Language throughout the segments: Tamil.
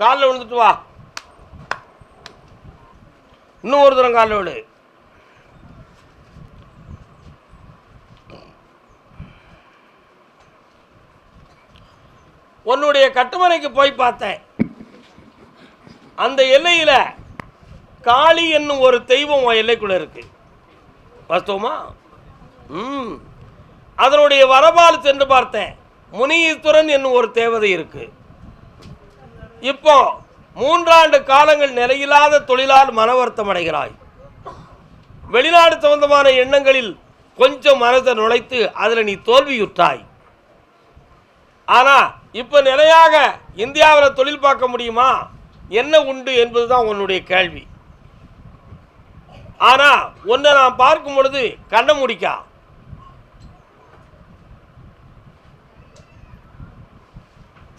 காலில் விழுந்துட்டு வா. இன்னும் ஒரு தரம் காலில் விழு. உன்னுடைய கட்டுமனைக்கு போய் பார்த்தேன். அந்த எல்லையில் காளி என்னும் ஒரு தெய்வம் உன் எல்லைக்குள்ள இருக்கு. வாஸ்தவமா? ம். அதனுடைய வரபால் சென்று பார்த்தேன். முனீஸ்வரன் என்னும் ஒரு தேவதை இருக்குது இப்போ மூன்றாண்டு காலங்கள் நிலையில்லாத தொழிலால் மன வருத்தம் அடைகிறாய் வெளிநாடு சம்பந்தமான எண்ணங்களில் கொஞ்சம் மனதை நுழைத்து அதில் நீ தோல்வியுற்றாய். ஆனால் இப்போ நிலையாக இந்தியாவில் தொழில் பார்க்க முடியுமா? என்ன உண்டு என்பது தான் உன்னுடைய கேள்வி. ஆனால் ஒன்றை நான் பார்க்கும் பொழுது கண்ண முடிக்கா.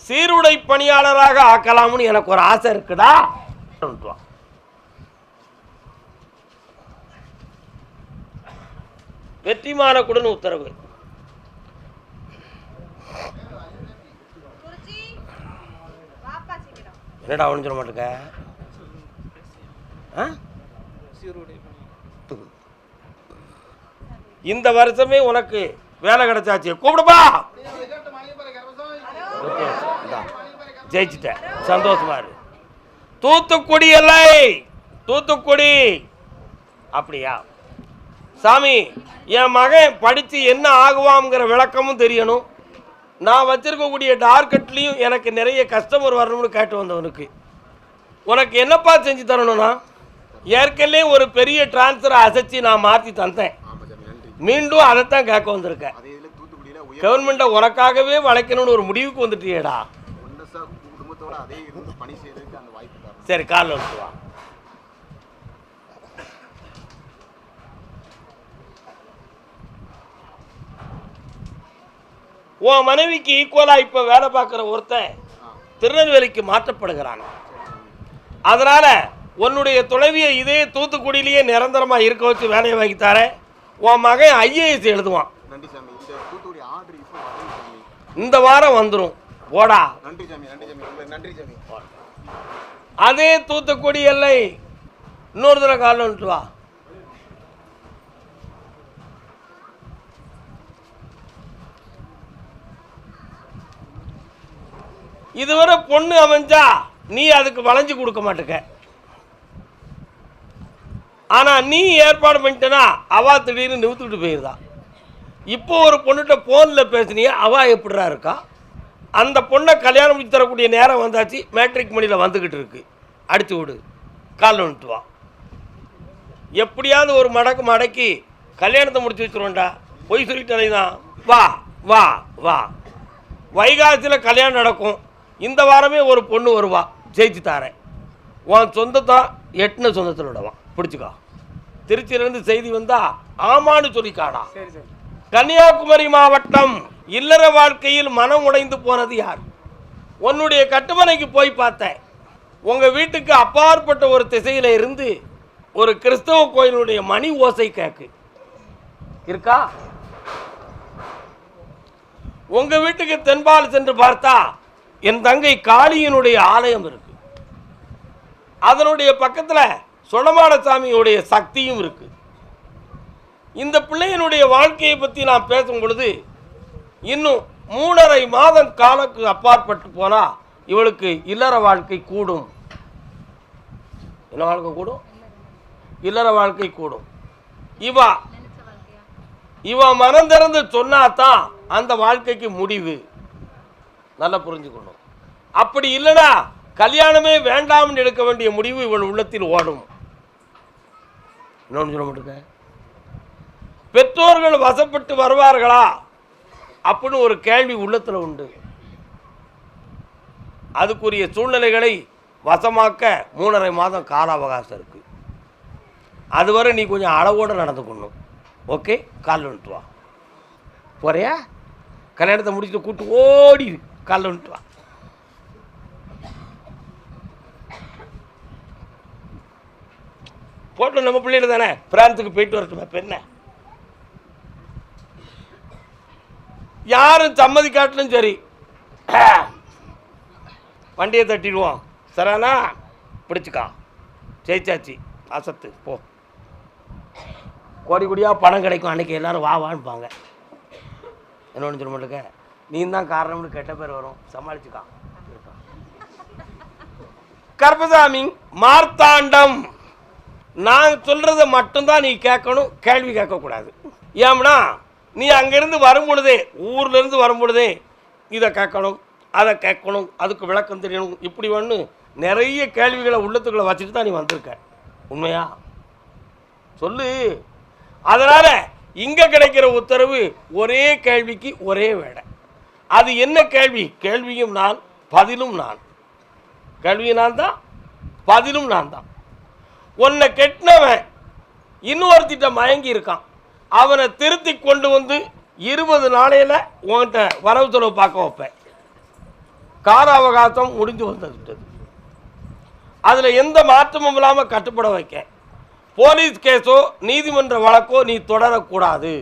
சீருடை பணியாளராக ஆக்கலாம்னு எனக்கு ஒரு ஆசை இருக்குடா வா. வெற்றிமான குடன் உத்தரவு. குருஜி வாப்பா சீக்கிரம். என்னடா அவனு சொல்ல மாட்டேங்க? ஆ? இந்த வருஷமே உனக்கு வேலை கிடைச்சாச்சு. கூப்பிடுப்பா ஓகே. ஜெயிச்சிட்டேன். சந்தோஷமா இரு. தூத்துக்குடி எல்லை. தூத்துக்குடி. அப்படியா? சாமி என் மகன் படித்து என்ன ஆகுவாங்கிற விளக்கமும் தெரியணும். நான் வச்சிருக்கக்கூடிய டார்கெட்லேயும் எனக்கு நிறைய கஸ்டமர் வரணும்னு கேட்டு வந்தவனுக்கு. உனக்கு என்னப்பா செஞ்சு தரணும்னா ஏற்கனவே ஒரு பெரிய டிரான்ஸ்ஃபரை அசைச்சு நான் மாற்றி தந்தேன். மீண்டும் அதைத்தான் கேட்க வந்திருக்கேன். கவர்மெண்ட்டை உனக்காகவே வளைக்கணும்னு ஒரு முடிவுக்கு வந்துட்டியேடா. சரி காலில் விட்டு வா. உன் மனைவிக்கு ஈக்குவலா இப்ப வேலை பார்க்குற ஒருத்தன் திருநெல்வேலிக்கு மாற்றப்படுகிறான். அதனால உன்னுடைய துணைவியை இதே தூத்துக்குடியிலேயே நிரந்தரமா இருக்க வச்சு வேலையை வாங்கி தரேன். உன் மகன் ஐஏஎஸ் எழுதுவான். நன்றி சாமி. இந்த தூத்துக்குடி ஆர்டர் இப்போ வரணும் சாமி. இந்த வாரம் வந்துடும் போடா. நன்றி சாமி நன்றி சாமி. உங்களுக்கு நன்றி சாமி. அதே தூத்துக்குடி எல்லை. இன்னொரு தடவை காலில் விட்டு வா. இதுவரை பொண்ணு அமைஞ்சா நீ அதுக்கு வளைஞ்சு கொடுக்க மாட்டுக்க. ஆனா நீ ஏற்பாடு பண்ணிட்டனா அவா திடீர்னு நிறுத்திட்டு போயிருந்தா இப்போ ஒரு பொண்ணுகிட்ட ஃபோனில் பேசுனிய அவா எப்படிடா இருக்கா? அந்த பொண்ணை கல்யாணம் முடித்து தரக்கூடிய நேரம் வந்தாச்சு மேட்ரிக் மணியில் வந்துக்கிட்டு இருக்கு. அடித்து விடு. காலில் விட்டு வா. எப்படியாவது ஒரு மடக்கு மடக்கி கல்யாணத்தை முடிச்சு வச்சுருவோண்டா பொய் சொல்லிட்டு தான் வா வா வா. வைகாசியில் கல்யாணம் நடக்கும். இந்த வாரமே ஒரு பொண்ணு வருவா. ஜெயிச்சு தாரேன். உன் சொந்தத்தை எட்டுன சொந்தத்தில் விடவான் பிடிச்சிக்கோ. திருச்சியிலேருந்து செய்தி வந்தால் ஆமான்னு சொல்லிக்காடா. கன்னியாகுமரி மாவட்டம் இல்லற வாழ்க்கையில் மனம் உடைந்து போனது யார்? உன்னுடைய கட்டுமனைக்கு போய் பார்த்தேன். உங்கள் வீட்டுக்கு அப்பாற்பட்ட ஒரு திசையில் இருந்து ஒரு கிறிஸ்தவ கோயிலுடைய மணி ஓசை கேக்கு. இருக்கா? உங்கள் வீட்டுக்கு தென்பால் சென்று பார்த்தா என் தங்கை காளியினுடைய ஆலயம் இருக்கு. அதனுடைய பக்கத்தில் சுடமான சாமியுடைய சக்தியும் இருக்குது இந்த பிள்ளையினுடைய வாழ்க்கையை பற்றி நான் பேசும் பொழுது இன்னும் மூணரை மாதம் காலக்கு அப்பாற்பட்டு போனால் இவளுக்கு இல்லற வாழ்க்கை கூடும். என்ன வாழ்க்கை கூடும்? இல்லற வாழ்க்கை கூடும். இவா இவ மனந்திறந்து சொன்னாதான் அந்த வாழ்க்கைக்கு முடிவு. நல்லா புரிஞ்சுக்கணும். அப்படி இல்லைனா கல்யாணமே வேண்டாம்னு எடுக்க வேண்டிய முடிவு இவள் உள்ளத்தில் ஓடும். இன்னொன்று சொல்ல மாட்டேங்க. பெற்றோர்கள் வசப்பட்டு வருவார்களா? அப்படின்னு ஒரு கேள்வி உள்ளத்தில் உண்டு. அதுக்குரிய சூழ்நிலைகளை வசமாக்க மூணரை மாதம் கால அவகாசம் இருக்குது அதுவரை நீ கொஞ்சம் அளவோடு நடந்துக்கணும் ஓகே? காலில் வந்துட்டு வா. போறியா? கல்யாணத்தை முடிச்சுட்டு கூட்டு ஓடி காலில் வந்துட்டு வா. போட்டோம் நம்ம பிள்ளைகள் தானே? பிரான்ஸுக்கு போயிட்டு வரட்டுமே? இப்ப என்ன? யாரும் சம்மதி காட்டிலும் சரி வண்டியை தட்டிடுவோம். சரானா பிடிச்சிக்கா. ஜெயிச்சாச்சு. அசத்து. போ. கோடி கோடியாக பணம் கிடைக்கும். அன்றைக்கி எல்லாரும் வா வான்பாங்க என்ன ஒன்று சொல்ல மாட்டேங்க? நீ தான் காரணம்னு கெட்ட பேர் வரும். சமாளிச்சுக்கா. கர்பசாமி மார்த்தாண்டம். நான் சொல்கிறத மட்டும்தான் நீ கேட்கணும். கேள்வி கேட்கக்கூடாது. ஏம்னா நீ அங்கேருந்து வரும் பொழுதே ஊர்லேருந்து வரும் பொழுதே இதை கேட்கணும் அதை கேட்கணும் அதுக்கு விளக்கம் தெரியணும் இப்படி ஒன்று நிறைய கேள்விகளை உள்ளத்துக்குள்ளே வச்சுட்டு தான் நீ வந்திருக்க. உண்மையா? சொல்லு. அதனால் இங்கே கிடைக்கிற உத்தரவு ஒரே கேள்விக்கு ஒரே வேடை. அது என்ன கேள்வி? கேள்வியும் நான் பதிலும் நான். கேள்வியும் நான் தான் பதிலும் நான் தான். உன்னை கெட்டினவன் இன்னொருத்திட்ட மயங்கி இருக்கான். அவனை திருத்தி கொண்டு வந்து இருபது நாளையில் உன்கிட்ட வரவு செலவு பார்க்க வைப்பேன். கால அவகாசம் முடிஞ்சு வந்தது அதில் எந்த மாற்றமும் இல்லாமல் கட்டுப்பட வைக்க போலீஸ் கேஸோ நீதிமன்ற வழக்கோ நீ தொடரக்கூடாது.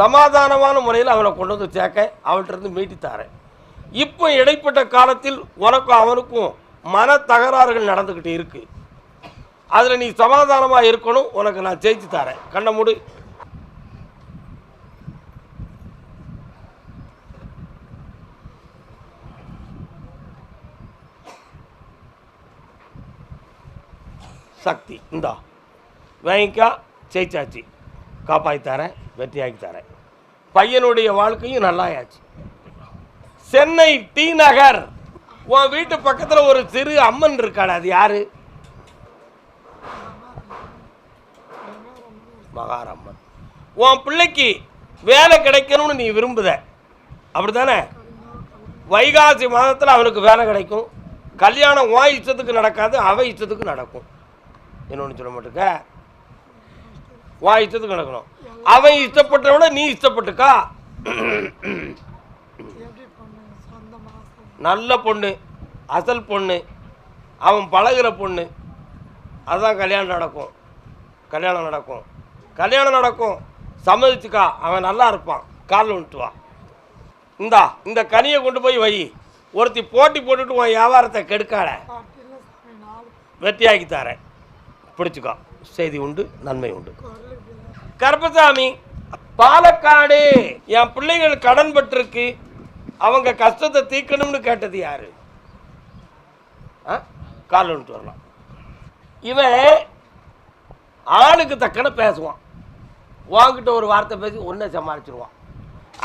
சமாதானமான முறையில் அவனை கொண்டு வந்து சேர்க்க அவன்கிட்ட இருந்து மீட்டி தாரேன். இப்போ இடைப்பட்ட காலத்தில் உனக்கும் அவனுக்கும் மன தகராறுகள் நடந்துக்கிட்டு இருக்குது அதில் நீ சமாதானமாக இருக்கணும் உனக்கு நான் ஜெயிச்சு தரேன். கண்ண மூடு. சக்தி இந்தா. வாங்கிக்கா ஜெயிச்சாச்சு. காப்பாற்றி தரேன் வெற்றியாக்கி தரேன். பையனுடைய வாழ்க்கையும் நல்லாயாச்சு. சென்னை டி நகர். உன் வீட்டு பக்கத்தில் ஒரு சிறு அம்மன் இருக்காடா அது யாரு? மகாராமன். உன் பிள்ளைக்கு வேலை கிடைக்கணும்னு நீ விரும்புத. அப்படிதானே வைகாசி மாதத்தில் அவனுக்கு வேலை கிடைக்கும். கல்யாணம் உன் இஷ்டத்துக்கு நடக்காது அவ இஷ்டத்துக்கு நடக்கும். இன்னொன்று சொல்ல மாட்டுக்க உன் இஷ்டத்துக்கு நடக்கணும். அவன் இஷ்டப்பட்டவன நீ இஷ்டப்பட்டுக்கா? சொந்த நல்ல பொண்ணு அசல் பொண்ணு அவன் பழகுற பொண்ணு. அதுதான் கல்யாணம் நடக்கும். கல்யாணம் நடக்கும். கல்யாணம் நடக்கும். சம்மதிச்சுக்கா. அவன் நல்லா இருப்பான். காலில் விட்டு வா. இந்தா இந்த கனியை கொண்டு போய் வை. ஒருத்தி போட்டி போட்டுட்டு உன் வியாபாரத்தை கெடுக்காட வெற்றியாக்கி தரேன். பிடிச்சிக்கோ. செய்தி உண்டு நன்மை உண்டு. கருப்பசாமி பாலக்காடு. என் பிள்ளைகள் கடன் பட்டிருக்கு அவங்க கஷ்டத்தை தீர்க்கணும்னு கேட்டது யாரு? ஆ? கால் வந்துட்டு வரலாம். இவன் ஆளுக்கு தக்கன பேசுவான். உன்கிட்ட ஒரு வார்த்தை பேசி உன்னை சமாளிச்சிருவான்.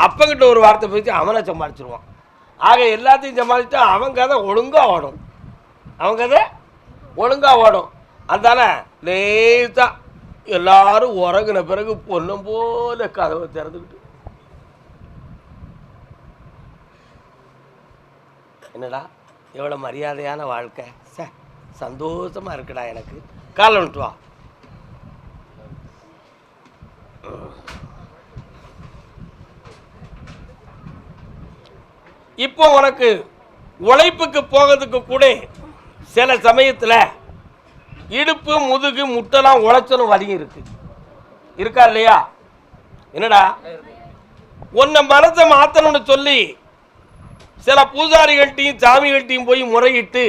அப்பங்கிட்ட ஒரு வார்த்தை பேசி அவனை சமாளிச்சிருவான். ஆக எல்லாத்தையும் சமாளிச்சா அவன் கதை ஒழுங்காக ஓடும். அவன் கதை ஒழுங்காக ஓடும். அதனால லேசாக எல்லாரும் உறங்கின பிறகு பொண்ணும் போல கதவை திறந்துக்கிட்டு. என்னடா எவ்வளோ மரியாதையான வாழ்க்கை. ச சந்தோஷமா இருக்குடா எனக்கு. காலை விட்டு வா. இப்போ உனக்கு உழைப்புக்கு போகிறதுக்கு கூட சில சமயத்தில் இடுப்பு முதுகு முட்டெல்லாம் உழைச்சலும் வலி இருக்கு. இருக்கா இல்லையா? என்னடா? உன்னை மனசை மாற்றணும்னு சொல்லி சில பூஜாரிகள்ட்டையும் சாமிகள்ட்டையும் போய் முறையிட்டு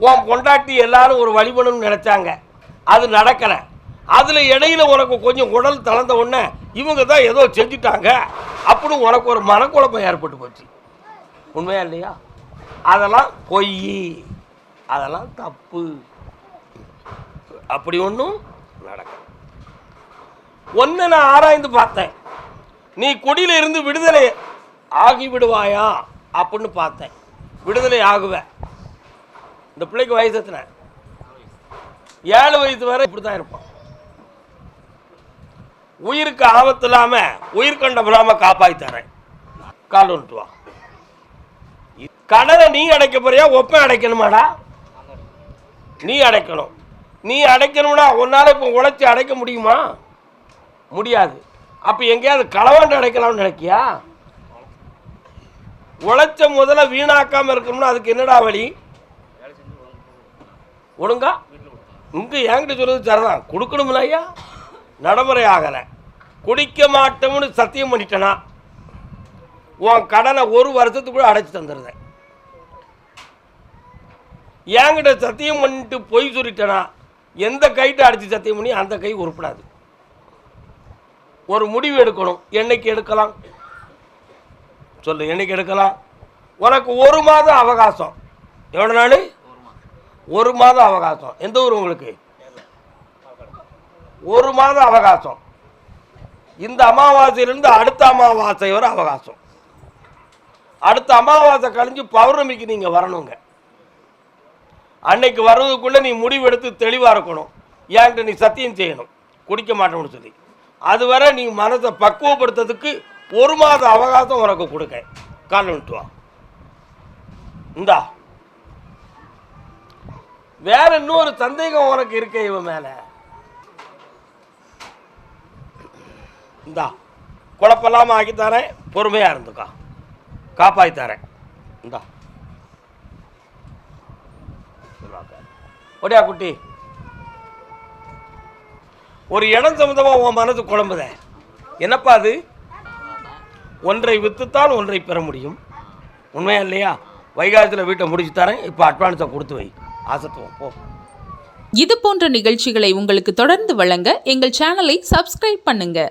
உன் பொண்டாட்டி எல்லாரும் ஒரு வழிபடணும்னு நினச்சாங்க. அது நடக்கலை. அதில் இடையில உனக்கு கொஞ்சம் உடல் தளர்ந்த உடனே இவங்க தான் ஏதோ செஞ்சுட்டாங்க. அப்படின்னு உனக்கு ஒரு மனக்குழப்பம் ஏற்பட்டு போச்சு. உண்மையா இல்லையா? அதெல்லாம் பொய். அதெல்லாம் தப்பு. அப்படி ஒன்றும் நடக்க ஒன்று நான் ஆராய்ந்து பார்த்தேன். நீ குடியில இருந்து விடுதலை ஆகி விடுவாயா அப்படின்னு பார்த்தேன். விடுதலை ஆகுவ. இந்த பிள்ளைக்கு வயசு எத்தனை? ஏழு வயசு வரை இப்படி தான் இருப்பான். உயிருக்கு ஆபத்து இல்லாம உயிர் கண்டம் காப்பாற்றி காப்பாத்தி தரேன். கால் வந்துட்டு வா. கடனை நீ அடைக்க போறியா? ஒப்பன் அடைக்கணுமாடா? நீ அடைக்கணும். நீ அடைக்கணும்னா உன்னால் இப்போ உழைச்சி அடைக்க முடியுமா? முடியாது. அப்போ எங்கேயாவது களவாண்டு அடைக்கலாம்னு நினைக்கியா? உழைச்ச முதல்ல வீணாக்காமல் இருக்கணும்னா அதுக்கு என்னடா வழி? ஒழுங்கா? இங்கே என்கிட்ட சொல்றது சரிதான். கொடுக்கணும்ல ஐயா? நடைமுறை ஆகலை. குடிக்க மாட்டோம்னு சத்தியம் பண்ணிட்டேனா? உன் கடனை ஒரு வருஷத்துக்குள்ள அடைச்சி தந்துடுறேன் என்கிட்ட சத்தியம் பண்ணிட்டு பொய் சொல்லிட்டேனா? எந்த கைட்டு அடித்து சத்தியம் பண்ணி அந்த கை உருப்படாது. ஒரு முடிவு எடுக்கணும். என்னைக்கு எடுக்கலாம்? சொல்லு என்னைக்கு எடுக்கலாம்? உனக்கு ஒரு மாதம் அவகாசம். எவ்வளோ நாள்? ஒரு மாதம் அவகாசம். எந்த ஊர் உங்களுக்கு? ஒரு மாதம் அவகாசம். இந்த அமாவாசையிலிருந்து அடுத்த அமாவாசை வரை அவகாசம். அடுத்த அமாவாசை கழிஞ்சு பௌர்ணமிக்கு நீங்கள் வரணுங்க. அன்னைக்கு வர்றதுக்குள்ளே நீ முடிவெடுத்து தெளிவாக இருக்கணும். ஏன்ட்டு நீ சத்தியம் செய்யணும். குடிக்க மாட்டோம்னு சொல்லி. அதுவரை நீ மனசை பக்குவப்படுத்துறதுக்கு ஒரு மாத அவகாசம் உனக்கு கொடுக்க. கால் வா. இந்தா. வேற இன்னொரு சந்தேகம் உனக்கு இருக்க இவன் மேலே. இந்தா. குழப்பலாமல் ஆக்கி பொறுமையாக இருந்துக்கா. காப்பாற்றி தரேன் இந்தா ஒடியா குட்டி. ஒரு இடம் சம்மந்தமாக உன் மனது குழம்புத? என்னப்பா அது? ஒன்றை விற்றுத்தான் ஒன்றை பெற முடியும். உண்மையா இல்லையா? வைகாசத்தில் வீட்டை முடிச்சு தரேன். இப்போ அட்வான்ஸை கொடுத்து வை. ஆசத்துவம். போ. இது போன்ற நிகழ்ச்சிகளை உங்களுக்கு தொடர்ந்து வழங்க எங்கள் சேனலை சப்ஸ்கிரைப் பண்ணுங்க.